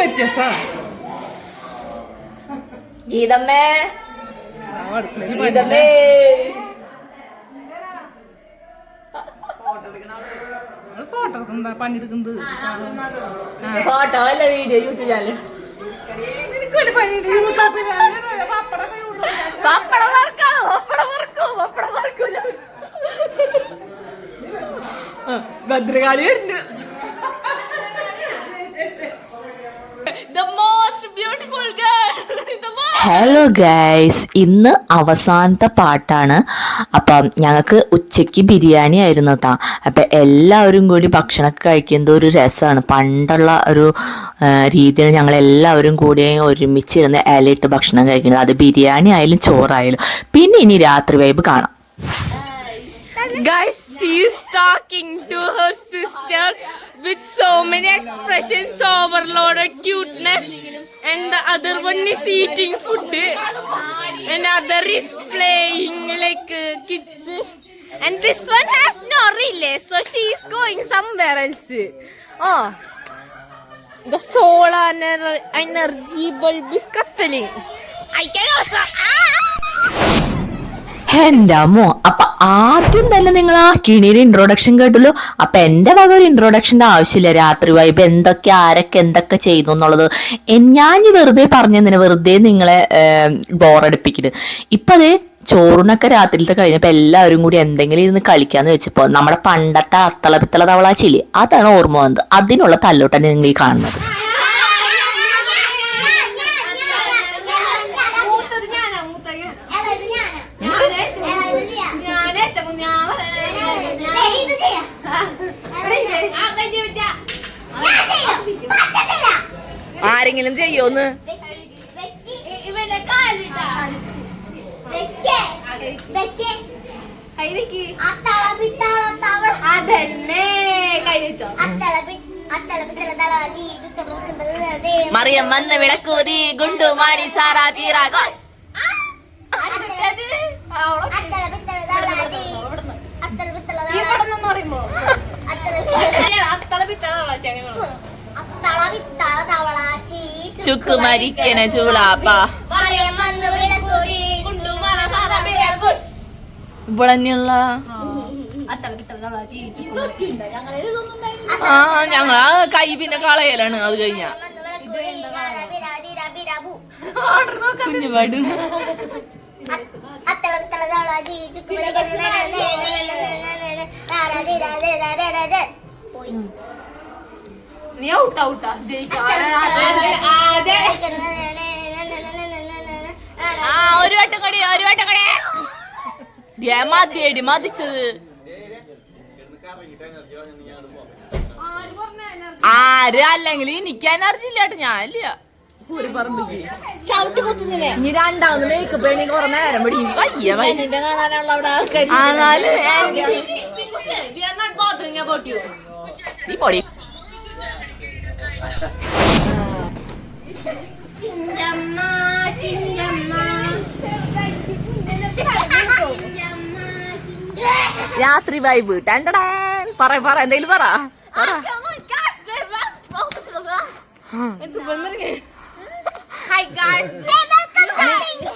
വ്യത്യാസാ. ഗീതമ്മേ. ഗീതമ്മേ ഫോട്ടോ പണിയെടുക്കുന്നത് ഫോട്ടോ അല്ല വീഡിയോ യൂട്യൂബ് ചാനൽ പപ്പടം വറക്കാണോ? പപ്പടം വറക്കോ? പപ്പടം വറക്കൂല. ഭദ്രകാളി വരുന്നു ഹലോ ഗൈസ് ഇന്ന് അവസാനത്തെ പാട്ടാണ്. അപ്പം ഞങ്ങൾക്ക് ഉച്ചയ്ക്ക് ബിരിയാണി ആയിരുന്നു കേട്ടോ അപ്പം എല്ലാവരും കൂടി ഭക്ഷണമൊക്കെ കഴിക്കുന്നത് ഒരു രസമാണ്. പണ്ടുള്ള ഒരു രീതിയാണ് ഞങ്ങൾ എല്ലാവരും കൂടി ഒരുമിച്ചിരുന്ന് ഇലയിട്ട് ഭക്ഷണം കഴിക്കുന്നത്. അത് ബിരിയാണി ആയാലും ചോറായാലും. പിന്നെ ഇനി രാത്രി വൈബ് കാണാം. Guys, she is talking to her sister. With so many expressions, overloaded cuteness, and the other one is eating food, and other is playing like uh, kids, and this one has no relay, so she is going somewhere else. Oh, the solar ener- energy bulb is cuddling. I can also. Ah! എന്റെ അമ്മോ അപ്പൊ ആദ്യം തന്നെ നിങ്ങൾ ആ കിണിയുടെ introduction കേട്ടല്ലോ. അപ്പൊ എന്റെ വക ഒരു ഇൻട്രോഡക്ഷന്റെ ആവശ്യമില്ല. രാത്രി വൈബ് എന്തൊക്കെ ആരൊക്കെ എന്തൊക്കെ ചെയ്തു എന്നുള്ളത്. ഞാൻ വെറുതെ പറഞ്ഞതിന് വെറുതെ നിങ്ങളെ ബോറടിപ്പിക്കുന്നത് ഇപ്പൊ അത് ചോറിനൊക്കെ രാത്രിയിലത്തെ കഴിഞ്ഞപ്പോൾ എല്ലാവരും കൂടി എന്തെങ്കിലും ഇരുന്ന് കളിക്കാന്ന് വെച്ചപ്പോ നമ്മുടെ പണ്ടത്തെ അത്തള പിത്തള തവളാച്ചില്ലേ അതാണ് ഓർമ്മ വന്നത്. അതിനുള്ള തല്ലോട്ടാണ് നിങ്ങൾ ഈ കാണുന്നത് മൂത്തത് ഞാനാ മൂത്തത് ഞാനേറ്റവും ഞാൻ ആരെങ്കിലും ചെയ്യോന്ന് മറിയം വന്ന് വിളക്കൂതി ഗുണ്ടു മാണി സാറാ തീരാകോ ഇവിടെന്ന് പറയുമ്പോ. അത്തള പിത്തള ചുക്ക് മരിക്കണ ചൂളാപ്പ ആ ഞങ്ങൾ ആ കൈ പിന്നെ കളയലാണ് അത് കഴിഞ്ഞ കുഞ്ഞുപാട് നീ ഔട്ട് ഔട്ടാ ആ. ഒരു വട്ടം കൂടി ഒരു വട്ടം കൂടി. മതിയടി മതിച്ചത്. ആര് അല്ലെങ്കിൽ എനിക്ക് എനർജി ഇല്ലാട്ട് ഞാനില്ല ഇനി രണ്ടാമത് മേക്കപ്പ് കുറെ നേരം പിടിക്കും വയ്യ നീ പൊടി. രാത്രി വൈബ് ടണ്ടടാ പറ പറ എന്തേലും പറ.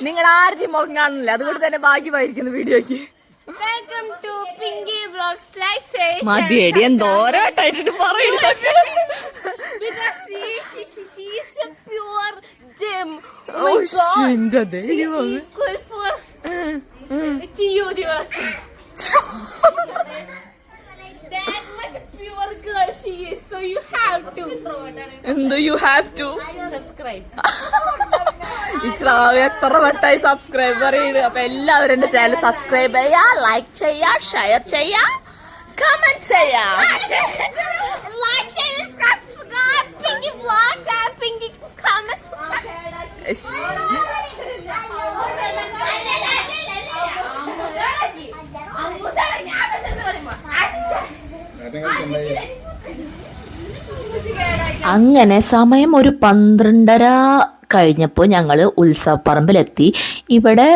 നിങ്ങൾ ആരുടെയും മുഖം കാണുന്നില്ല. അതുകൊണ്ട് തന്നെ ഭാഗ്യമായിരിക്കുന്നു വീഡിയോക്ക് മതിയടി എന്തോരായിട്ടായിട്ട് പറയുന്നു. Oh, have to. എന്ത് യു ഹാവ് ടു സബ്സ്ക്രൈബ് ഇക്രാവ് എത്ര വട്ടായി സബ്സ്ക്രൈബ് പറയുന്നത് അപ്പൊ എല്ലാവരും എന്റെ ചാനൽ സബ്സ്ക്രൈബ് ചെയ്യാ ലൈക്ക് ചെയ്യാ ഷെയർ ചെയ്യാ കമന്റ് ചെയ്യാ ലൈക്ക് ചെയ്യാ vlog that Pinky comments. അങ്ങനെ സമയം ഒരു പന്ത്രണ്ടര കഴിഞ്ഞപ്പോൾ ഞങ്ങൾ ഉത്സവപ്പറമ്പിലെത്തി. ഇവിടെ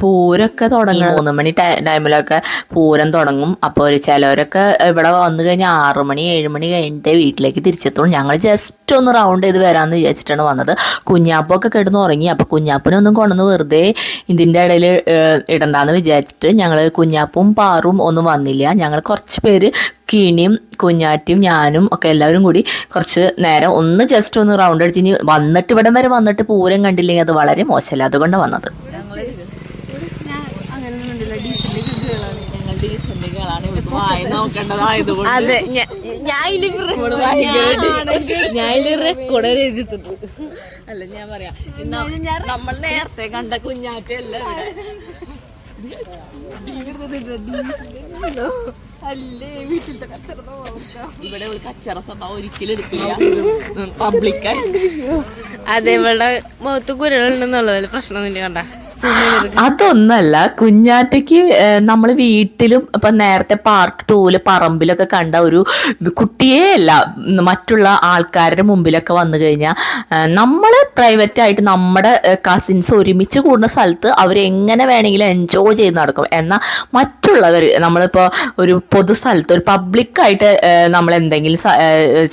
പൂരമൊക്കെ തുടങ്ങി മൂന്ന് മണി ടൈമിലൊക്കെ പൂരം തുടങ്ങും. അപ്പോൾ ഒരു ചിലവരൊക്കെ ഇവിടെ വന്നു കഴിഞ്ഞാൽ ആറ് മണി ഏഴ് മണി കഴിഞ്ഞിട്ട് വീട്ടിലേക്ക് തിരിച്ചെത്തുള്ളൂ. ഞങ്ങൾ ജസ്റ്റ് ഒന്ന് റൗണ്ട് ചെയ്ത് വരാമെന്ന് വിചാരിച്ചിട്ടാണ് വന്നത്. കുഞ്ഞാപ്പൊക്കെ കിടന്ന് ഉറങ്ങി. അപ്പോൾ കുഞ്ഞാപ്പനൊന്നും കൊണ്ടുവന്ന് വെറുതെ ഇതിന്റെ ഇടയിൽ ഇടണ്ടാന്ന് വിചാരിച്ചിട്ട് ഞങ്ങൾ കുഞ്ഞാപ്പും പാറും ഒന്നും വന്നില്ല. ഞങ്ങൾ കുറച്ച് പേര് കിണിയും കുഞ്ഞാറ്റും ഞാനും ഒക്കെ എല്ലാവരും കൂടി കുറച്ച് നേരം ഒന്ന് ജസ്റ്റ് ഒന്ന് റൗണ്ട് അടിച്ച് ഇനി വന്നിട്ട് ഇവിടം വരെ വന്നിട്ട് പൂരം കണ്ടില്ലെങ്കിൽ അത് വളരെ മോശമല്ല അതുകൊണ്ട് വന്നത്. അതെ. ഞാൻ റെക്കോർഡ് എഴുതിട്ടുണ്ട് അല്ല ഞാൻ പറയാം. നമ്മൾ നേരത്തെ കണ്ട കുഞ്ഞാറ്റല്ല ഇവിടെ? ഇവിടെ കച്ചറ സ്വഭാവം ഒരിക്കലും എടുക്കില്ല. പബ്ലിക്കായി അതെ ഇവിടെ മുഖത്ത് കുരളുണ്ടെന്നുള്ള പ്രശ്നമൊന്നുമില്ല കണ്ട. അതൊന്നല്ല കുഞ്ഞാറ്റയ്ക്ക് നമ്മൾ വീട്ടിലും ഇപ്പൊ നേരത്തെ പാർക്ക് ടൂൽ പറമ്പിലൊക്കെ കണ്ട ഒരു കുട്ടിയേ അല്ല മറ്റുള്ള ആൾക്കാരുടെ മുമ്പിലൊക്കെ വന്നു കഴിഞ്ഞാൽ നമ്മൾ പ്രൈവറ്റ് ആയിട്ട് നമ്മുടെ കസിൻസ് ഒരുമിച്ച് കൂടുന്ന സ്ഥലത്ത് അവർ എങ്ങനെ വേണമെങ്കിലും എൻജോയ് ചെയ്ത് നടക്കും. എന്നാൽ മറ്റുള്ളവർ നമ്മളിപ്പോൾ ഒരു പൊതു സ്ഥലത്ത് ഒരു പബ്ലിക്കായിട്ട് നമ്മൾ എന്തെങ്കിലും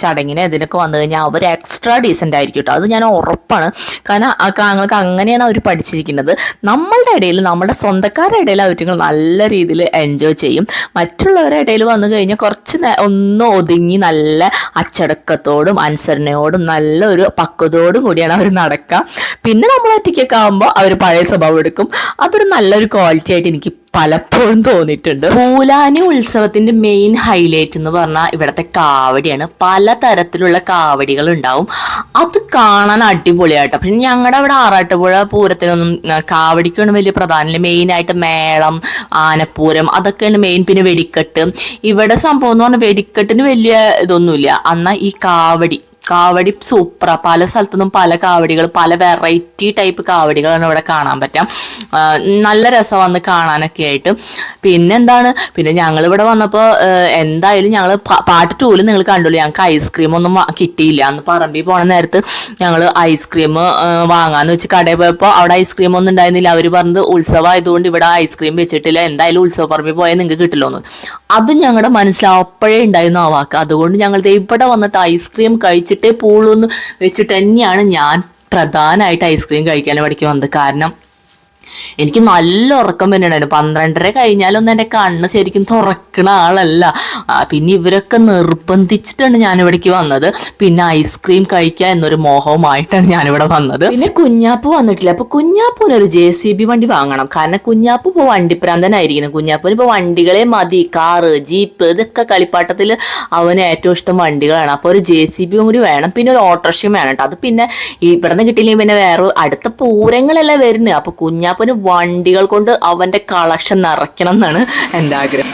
ചടങ്ങിന് ഇതിനൊക്കെ വന്നു കഴിഞ്ഞാൽ അവർ എക്സ്ട്രാ ഡീസന്റ് ആയിരിക്കും കേട്ടോ അത് ഞാൻ ഉറപ്പാണ്. കാരണം ആ ഞങ്ങൾക്ക് അങ്ങനെയാണ് അവർ പഠിച്ചിരിക്കുന്നത്. നമ്മളുടെ ഇടയിൽ നമ്മുടെ സ്വന്തക്കാരുടെ ഇടയിൽ അവറ്റങ്ങൾ നല്ല രീതിയിൽ എൻജോയ് ചെയ്യും. മറ്റുള്ളവരുടെ ഇടയിൽ വന്നു കഴിഞ്ഞാൽ കുറച്ച് ഒന്ന് ഒതുങ്ങി നല്ല അച്ചടക്കത്തോടും അനുസരണയോടും നല്ലൊരു പക്വതയോടും കൂടിയാണ് അവർ നടക്കുക. പിന്നെ നമ്മൾ ഒറ്റയ്ക്കൊക്കെ ആകുമ്പോൾ അവർ പഴയ സ്വഭാവം എടുക്കും. അതൊരു നല്ലൊരു ക്വാളിറ്റി ആയിട്ട് എനിക്ക് പലപ്പോഴും തോന്നിയിട്ടുണ്ട്. പൂലാനി ഉത്സവത്തിന്റെ മെയിൻ ഹൈലൈറ്റ് എന്ന് പറഞ്ഞാൽ ഇവിടുത്തെ കാവടിയാണ്. പല തരത്തിലുള്ള കാവടികൾ ഉണ്ടാവും. അത് കാണാൻ അടിപൊളിയായിട്ട് പിന്നെ ഞങ്ങളുടെ അവിടെ ആറാട്ടുപുഴ പൂരത്തിനൊന്നും കാവടിക്കാണ് വലിയ പ്രധാന മെയിൻ ആയിട്ട് മേളം ആനപ്പൂരം അതൊക്കെയാണ് മെയിൻ പിന്നെ വെടിക്കെട്ട്. ഇവിടെ സംഭവം എന്ന് പറഞ്ഞാൽ വെടിക്കെട്ടിന് വലിയ ഇതൊന്നുമില്ല. എന്നാൽ ഈ കാവടി. കാവടി സൂപ്പറ പല സ്ഥലത്തുനിന്നും പല കാവടികൾ പല വെറൈറ്റി ടൈപ്പ് കാവടികളാണ് ഇവിടെ കാണാൻ പറ്റാം. നല്ല രസം വന്ന് കാണാനൊക്കെ ആയിട്ട്. പിന്നെ എന്താണ് പിന്നെ ഞങ്ങൾ ഇവിടെ വന്നപ്പോൾ എന്തായാലും ഞങ്ങൾ പാട്ട് ടൂൽ നിങ്ങൾ കണ്ടുള്ളൂ. ഞങ്ങൾക്ക് ഐസ്ക്രീം ഒന്നും കിട്ടിയില്ല. അന്ന് പറമ്പിൽ പോണ നേരത്ത് ഞങ്ങൾ ഐസ്ക്രീം വാങ്ങാന്ന് വെച്ച് കടയിൽ പോയപ്പോൾ അവിടെ ഐസ്ക്രീം ഒന്നും ഉണ്ടായിരുന്നില്ല. അവർ പറഞ്ഞത് ഉത്സവം ആയതുകൊണ്ട് ഇവിടെ ഐസ്ക്രീം വെച്ചിട്ടില്ല. എന്തായാലും ഉത്സവ പറമ്പിൽ പോയാൽ നിങ്ങൾക്ക് കിട്ടില്ലോന്ന്. അത് ഞങ്ങളുടെ മനസ്സിൽ അപ്പോഴേ ഉണ്ടായിരുന്നു ആ വാക്ക്. അതുകൊണ്ട് ഞങ്ങൾ ഇവിടെ വന്നിട്ട് ഐസ്ക്രീം കഴിച്ചിട്ടേ പോളൂന്ന് വെച്ചിട്ട് തന്നെയാണ് ഞാൻ പ്രധാനമായിട്ട് ഐസ്ക്രീം കഴിക്കാൻ പഠിക്കാൻ വന്നത്. കാരണം എനിക്ക് നല്ല ഉറക്കം തന്നെയുണ്ടായിരുന്നു പന്ത്രണ്ടര കഴിഞ്ഞാലൊന്നും എന്റെ കണ്ണ് ശരിക്കും തുറക്കണ ആളല്ല. പിന്നെ ഇവരൊക്കെ നിർബന്ധിച്ചിട്ടാണ് ഞാൻ ഇവിടേക്ക് വന്നത്. പിന്നെ ഐസ്ക്രീം കഴിക്കുക എന്നൊരു മോഹവുമായിട്ടാണ് ഞാനിവിടെ വന്നത്. പിന്നെ കുഞ്ഞാപ്പ് വന്നിട്ടില്ല. അപ്പൊ കുഞ്ഞാപ്പൂന് ഒരു ജെ സി ബി വണ്ടി വാങ്ങണം. കാരണം കുഞ്ഞാപ്പ് ഇപ്പോൾ വണ്ടിപ്രാന്തനായിരിക്കുന്നു കുഞ്ഞാപ്പൂന് ഇപ്പൊ വണ്ടികളെ മതി. കാറ് ജീപ്പ് ഇതൊക്കെ കളിപ്പാട്ടത്തിൽ അവന് ഏറ്റവും ഇഷ്ടം വണ്ടികളാണ്. അപ്പോൾ ഒരു ജെ സി ബിയും കൂടി വേണം. പിന്നെ ഒരു ഓട്ടോറിക്ഷയും വേണം കേട്ടോ. അത് പിന്നെ ഇവിടെ ഇവിടുന്ന് കിട്ടിയില്ലെങ്കിൽ പിന്നെ വേറെ അടുത്ത പൂരങ്ങളല്ലേ വരുന്നത്. അപ്പൊ കുഞ്ഞാപ്പന് വണ്ടികൾ കൊണ്ട് അവന്റെ കളക്ഷൻ നിറയ്ക്കണം എന്നാണ് എന്റെ ആഗ്രഹം.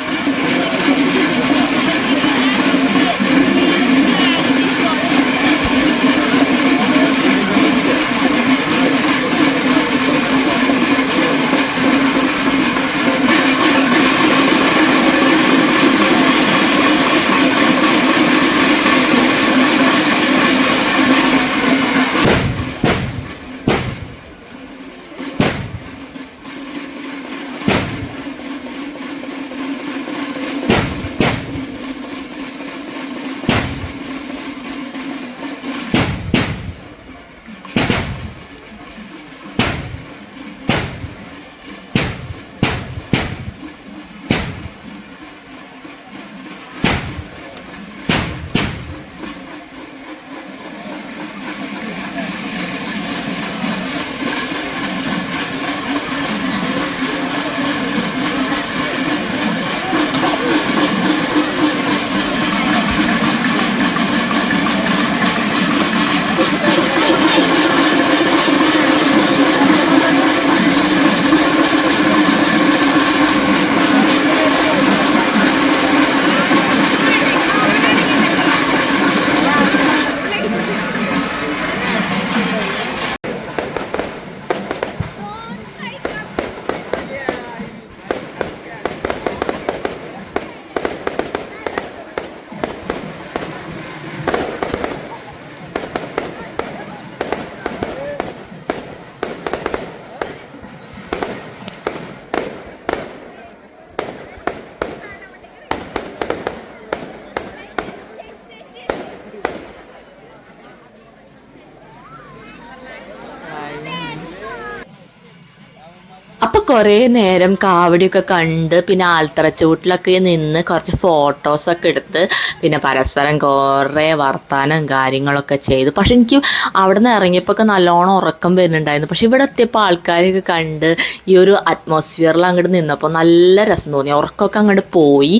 കുറേ നേരം കാവടിയൊക്കെ കണ്ട് പിന്നെ ആൽത്തറച്ചൂട്ടിലൊക്കെ നിന്ന് കുറച്ച് ഫോട്ടോസൊക്കെ എടുത്ത് പിന്നെ പരസ്പരം കുറേ വർത്താനം കാര്യങ്ങളൊക്കെ ചെയ്തു. പക്ഷെ എനിക്ക് അവിടെ നിന്ന് ഇറങ്ങിയപ്പോൾ ഒക്കെ നല്ലോണം ഉറക്കം വരുന്നുണ്ടായിരുന്നു. പക്ഷെ ഇവിടെ എത്തിയപ്പോൾ ആൾക്കാരെയൊക്കെ കണ്ട് ഈ ഒരു അറ്റ്മോസ്ഫിയറിൽ അങ്ങോട്ട് നിന്നപ്പോൾ നല്ല രസം തോന്നി. ഉറക്കമൊക്കെ അങ്ങോട്ട് പോയി.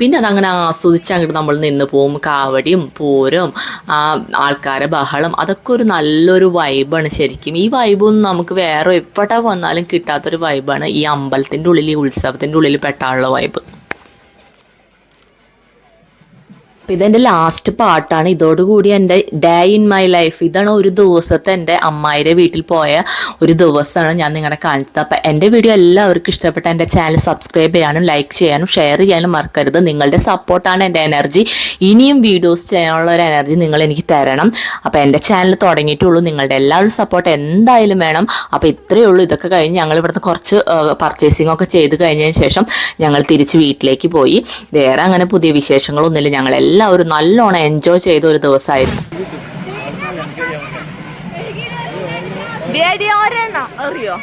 പിന്നെ അതങ്ങനെ ആസ്വദിച്ച് അങ്ങോട്ട് നമ്മൾ നിന്ന് പോവും. കാവടിയും പൂരം ആൾക്കാരെ ബഹളം അതൊക്കെ ഒരു നല്ലൊരു വൈബാണ് ശരിക്കും. ഈ വൈബൊന്നും നമുക്ക് വേറെ എവിടെ വന്നാലും കിട്ടാത്തൊരു വൈബാണ് ഈ അമ്പലത്തിന്റെ ഉള്ളിൽ ഈ ഉത്സവത്തിന്റെ ഉള്ളിൽ പെട്ടാനുള്ള വൈബ് അപ്പം ഇതെന്റെ ലാസ്റ്റ് പാട്ടാണ്. ഇതോടുകൂടി എന്റെ ഡേ ഇൻ മൈ ലൈഫ് ഇതാണ് ഒരു ദിവസത്തെ എന്റെ അമ്മായിരെ വീട്ടിൽ പോയ ഒരു ദിവസമാണ് ഞാൻ നിങ്ങളെ കാണിച്ചത്. അപ്പം എന്റെ വീഡിയോ എല്ലാവർക്കും ഇഷ്ടപ്പെട്ട എന്റെ ചാനൽ സബ്സ്ക്രൈബ് ചെയ്യാനും ലൈക്ക് ചെയ്യാനും ഷെയർ ചെയ്യാനും മറക്കരുത്. നിങ്ങളുടെ സപ്പോർട്ടാണ് എന്റെ എനർജി ഇനിയും വീഡിയോസ് ചെയ്യാനുള്ള ഒരു എനർജി നിങ്ങൾ എനിക്ക് തരണം. അപ്പോൾ എന്റെ ചാനൽ തുടങ്ങിയിട്ടുള്ളൂ. നിങ്ങളുടെ എല്ലാവരും സപ്പോർട്ട് എന്തായാലും വേണം. അപ്പോൾ ഇത്രയേ ഉള്ളൂ. ഇതൊക്കെ കഴിഞ്ഞ് ഞങ്ങൾ ഇവിടുന്ന് കുറച്ച് പർച്ചേസിംഗ് ഒക്കെ ചെയ്ത് കഴിഞ്ഞതിന് ശേഷം ഞങ്ങൾ തിരിച്ച് വീട്ടിലേക്ക് പോയി. വേറെ അങ്ങനെ പുതിയ വിശേഷങ്ങളൊന്നുമില്ല. ഞങ്ങൾ എല്ലാവരും നല്ലോണം എൻജോയ് ചെയ്ത ഒരു ദിവസമായിരുന്നു അറിയോ?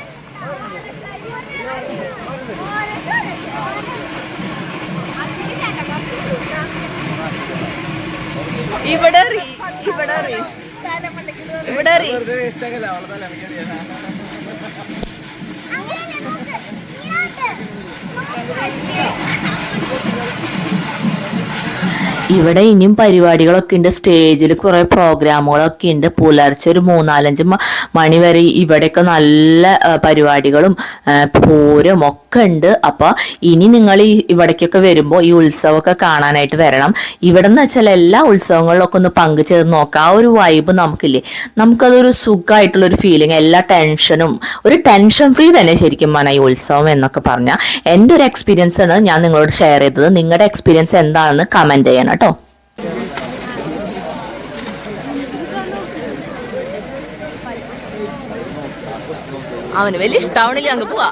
ഇവിടെ ഇവിടെ ഇവിടെ എറി ഇവിടെ ഇനിയും പരിപാടികളൊക്കെ ഉണ്ട്. സ്റ്റേജിൽ കുറേ പ്രോഗ്രാമുകളൊക്കെ ഉണ്ട്. പുലർച്ചെ ഒരു മൂന്നാലഞ്ച് മണി വരെ ഇവിടെയൊക്കെ നല്ല പരിപാടികളും പൂരം ഒക്കെ ഉണ്ട്. അപ്പോൾ ഇനി നിങ്ങൾ ഈ ഇവിടേക്കൊക്കെ വരുമ്പോൾ ഈ ഉത്സവമൊക്കെ കാണാനായിട്ട് വരണം. ഇവിടെ എന്ന് വെച്ചാൽ എല്ലാ ഉത്സവങ്ങളിലൊക്കെ ഒന്ന് പങ്കുചേർന്ന് നോക്കാം. ആ ഒരു വൈബ് നമുക്കില്ലേ? നമുക്കതൊരു സുഖമായിട്ടുള്ള ഒരു ഫീലിംഗ് എല്ലാ ടെൻഷനും ഒരു ടെൻഷൻ ഫ്രീ തന്നെ ശരിക്കും പറഞ്ഞാൽ ഈ ഉത്സവം എന്നൊക്കെ പറഞ്ഞാൽ എന്റെ ഒരു എക്സ്പീരിയൻസ് ആണ് ഞാൻ നിങ്ങളോട് ഷെയർ ചെയ്തത്. നിങ്ങളുടെ എക്സ്പീരിയൻസ് എന്താണെന്ന് കമന്റ് ചെയ്യണം കേട്ടോ. അവന് വലിയ ഇഷ്ടാവണില്ല അങ്ങ് പോവാ.